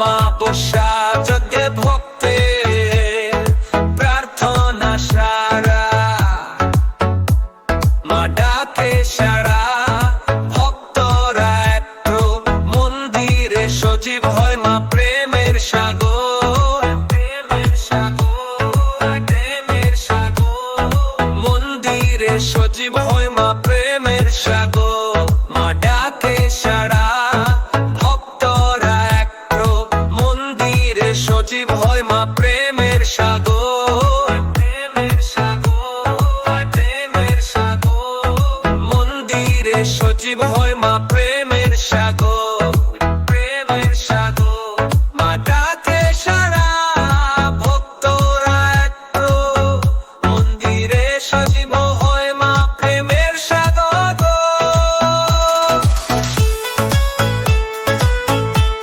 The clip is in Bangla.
অমাবস্যা যজ্ঞে ভক্তে প্রার্থনা সারা। মা ডাকে সারা, ভক্তরা এত মন্দিরে সজীব হয় মা প্রেমের সাগর। প্রেমের সাগর প্রেমের সাগর। মন্দিরে সজীব হয় মা প্রেমের সাগর। সজীব হয় মা প্রেমের সাগর। মন্দিরে সজীব হয় মা প্রেমের সাগর।